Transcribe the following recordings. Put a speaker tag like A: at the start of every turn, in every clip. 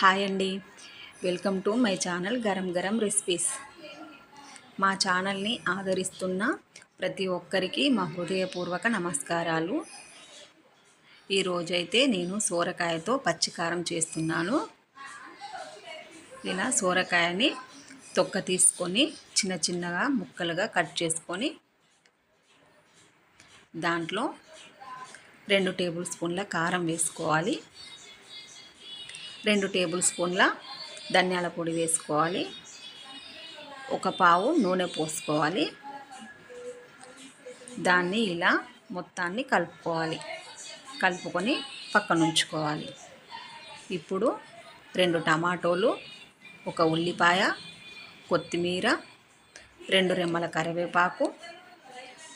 A: Hi అండి. Welcome to my channel Garam Garam recipes. మా ఛానల్ని ఆదరిస్తున్న ప్రతి ఒక్కరికి మా హృదయపూర్వక నమస్కారాలు. ఈరోజైతే నేను సోరకాయతో పచ్చికారం చేస్తున్నాను. ఇలా సోరకాయని తొక్క తీసుకొని చిన్న చిన్నగా ముక్కలుగా కట్ చేసుకొని దాంట్లో రెండు టేబుల్ స్పూన్ల కారం వేసుకోవాలి. రెండు టేబుల్ స్పూన్ల ధనియాల పొడి వేసుకోవాలి. ఒక పావు నూనె పోసుకోవాలి. దాన్ని ఇలా మొత్తాన్ని కలుపుకోవాలి. కలుపుకొని పక్కన ఉంచుకోవాలి. ఇప్పుడు రెండు టమాటోలు ఒక ఉల్లిపాయ కొత్తిమీర రెండు రెమ్మల కరివేపాకు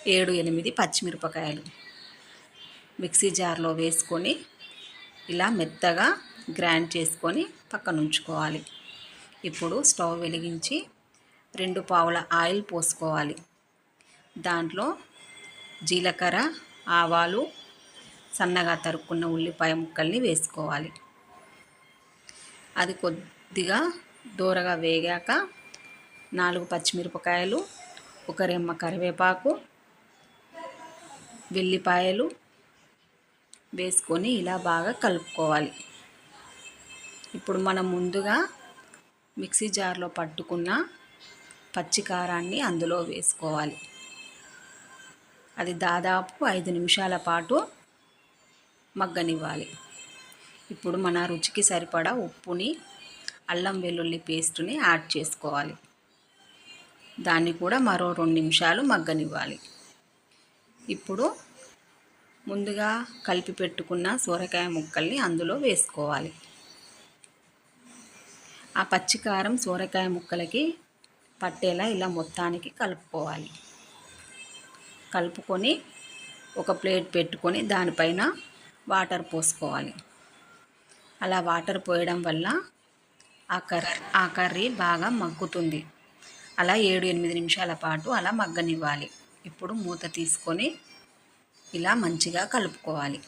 A: ఏడు ఎనిమిది పచ్చిమిరపకాయలు మిక్సీ జార్లో వేసుకొని ఇలా మెత్తగా గ్రైండ్ చేసుకొని పక్కన ఉంచుకోవాలి. ఇప్పుడు స్టవ్ వెలిగించి రెండు పావుల ఆయిల్ పోసుకోవాలి. దాంట్లో జీలకర్ర ఆవాలు సన్నగా తరుక్కున్న ఉల్లిపాయ ముక్కల్ని వేసుకోవాలి. అది కొద్దిగా దూరగా వేగాక నాలుగు పచ్చిమిరపకాయలు ఒక రెమ్మ కరివేపాకు వెల్లిపాయలు వేసుకొని ఇలా బాగా కలుపుకోవాలి. ఇప్పుడు మనం ముందుగా మిక్సీ జార్లో పట్టుకున్న పచ్చికారాన్ని అందులో వేసుకోవాలి. అది దాదాపు ఐదు నిమిషాల పాటు మగ్గనివ్వాలి. ఇప్పుడు మన రుచికి సరిపడా ఉప్పుని అల్లం వెల్లుల్లి పేస్ట్ని యాడ్ చేసుకోవాలి. దాన్ని కూడా మరో రెండు నిమిషాలు మగ్గనివ్వాలి. ఇప్పుడు ముందుగా కలిపి పెట్టుకున్న సొరకాయ ముక్కల్ని అందులో వేసుకోవాలి. ఆ పచ్చికారం సోరకాయ ముక్కలకి పట్టేలా ఇలా మొత్తానికి కలుపుకోవాలి. కలుపుకొని ఒక ప్లేట్ పెట్టుకొని దానిపైన వాటర్ పోసుకోవాలి. అలా వాటర్ పోయడం వల్ల ఆ కర్రీ ఆ కర్రీ బాగా మగ్గుతుంది. అలా ఏడు ఎనిమిది నిమిషాల పాటు అలా మగ్గనివ్వాలి. ఇప్పుడు మూత తీసుకొని ఇలా మంచిగా కలుపుకోవాలి.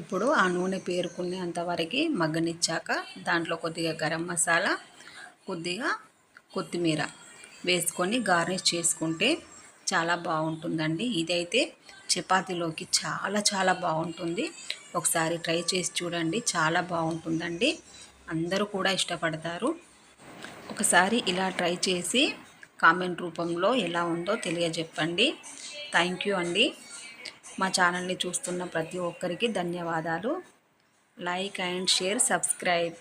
A: ఇప్పుడు ఆ నూనె పేరుకునేంతవరకు మగ్గనిచ్చాక దాంట్లో కొద్దిగా గరం మసాలా కొద్దిగా కొత్తిమీర వేసుకొని గార్నిష్ చేసుకుంటే చాలా బాగుంటుందండి. ఇదైతే చపాతీలోకి చాలా చాలా బాగుంటుంది. ఒకసారి ట్రై చేసి చూడండి చాలా బాగుంటుందండి. అందరూ కూడా ఇష్టపడతారు. ఒకసారి ఇలా ట్రై చేసి కామెంట్ రూపంలో ఎలా ఉందో తెలియజెప్పండి. థ్యాంక్ యూ అండి. మా ఛానల్ని చూస్తున్న ప్రతి ఒక్కరికి ధన్యవాదాలు. Like and share subscribe.